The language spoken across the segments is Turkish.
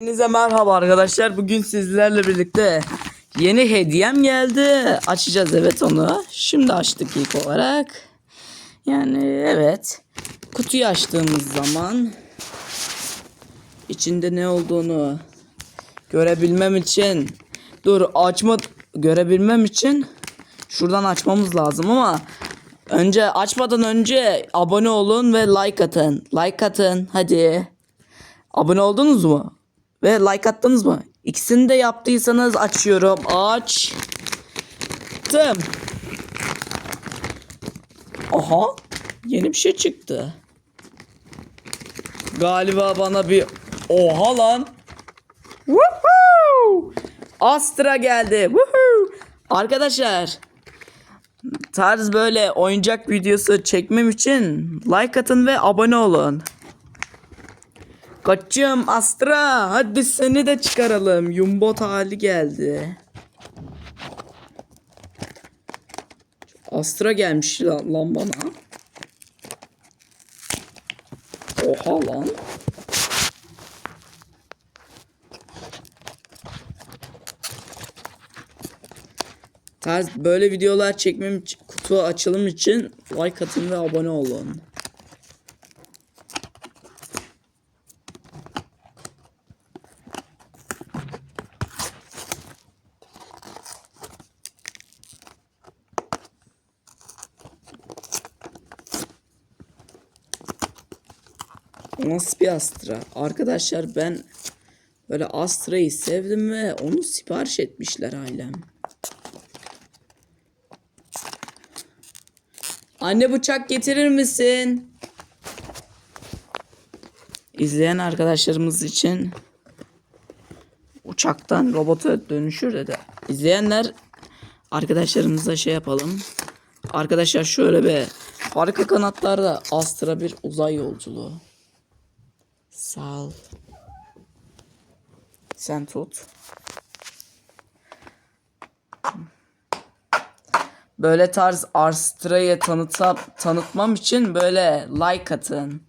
Hepinize merhaba arkadaşlar. Bugün sizlerle birlikte yeni hediyem geldi. Açacağız evet onu. Şimdi açtık ilk olarak. Yani evet. Kutuyu açtığımız zaman içinde ne olduğunu görebilmem için dur açma görebilmem için şuradan açmamız lazım ama önce açmadan önce abone olun ve like atın. Like atın hadi. Abone oldunuz mu? Ve like attınız mı? İkisini de yaptıysanız açıyorum. Açtım. Aha. Yeni bir şey çıktı. Galiba bana bir... Oha lan. Woohoo! Astra geldi. Woohoo! Arkadaşlar. Tarz böyle oyuncak videosu çekmem için like atın ve abone olun. Kaçım Astra hadi seni de çıkaralım. Yumbot hali geldi. Astra gelmiş lan, lan bana. Oha lan. Tarz böyle videolar çekmem kutu açılım için like atın ve abone olun. Nasıl bir Astra? Arkadaşlar ben böyle Astra'yı sevdim ve onu sipariş etmişler ailem. Anne bıçak getirir misin? İzleyen arkadaşlarımız için uçaktan robota dönüşür dedi. İzleyenler arkadaşlarımıza şey yapalım. Arkadaşlar şöyle bir harika kanatlarda Astra bir uzay yolculuğu. Sağ ol. Sen tut. Böyle tarz Astra'yı tanıta, tanıtmam için böyle like atın.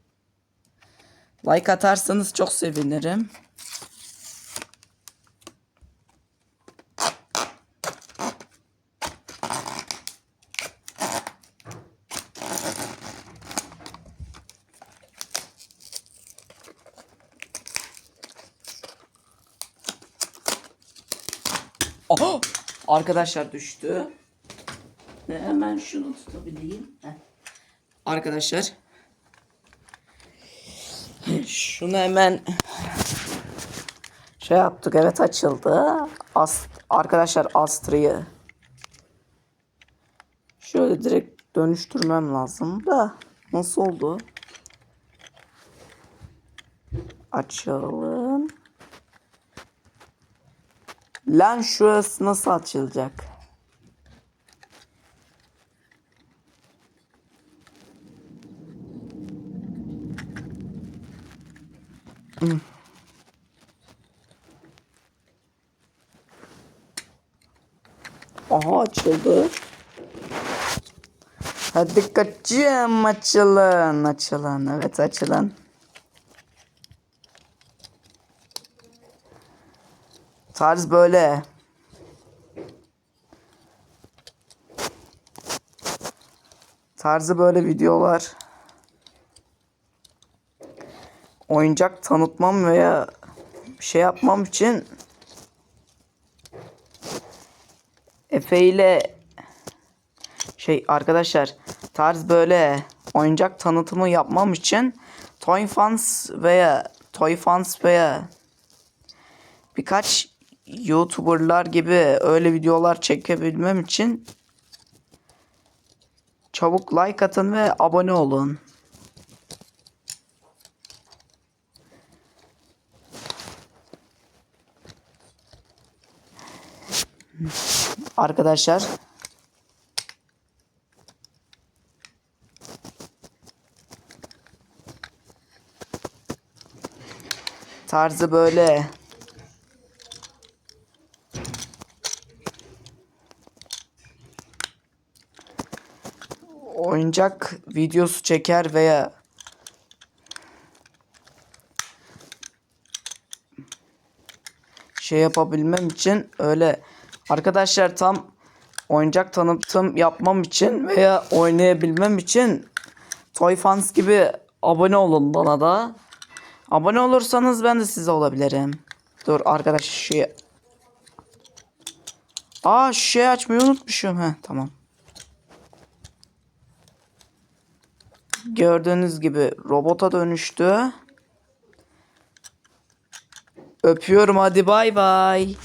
Like atarsanız çok sevinirim. Aha! Arkadaşlar düştü. Hemen şunu tutabileyim. Heh. Arkadaşlar. Şunu hemen şey yaptık. Evet açıldı. As arkadaşlar Astra'yı şöyle direkt dönüştürmem lazım da nasıl oldu? Açalım. Lan şurası nasıl açılacak? Hmm. Aha açıldı. Hadi kaçım açılın açılın evet açılın. Tarz böyle. Tarzı böyle videolar. Oyuncak tanıtmam veya şey yapmam için Efe ile şey arkadaşlar tarz böyle oyuncak tanıtımı yapmam için Toy Fans veya Toy Fans veya birkaç YouTuber'lar gibi öyle videolar çekebilmem için çabuk like atın ve abone olun. Arkadaşlar tarzı böyle oyuncak videosu çeker veya şey yapabilmem için öyle arkadaşlar tam oyuncak tanıtım yapmam için veya oynayabilmem için Toy Fans gibi abone olun bana da. Abone olursanız ben de size olabilirim. Dur arkadaş şey Aa şu şeyi açmayı unutmuşum. Heh tamam. Gördüğünüz gibi robota dönüştü. Öpüyorum hadi bay bay.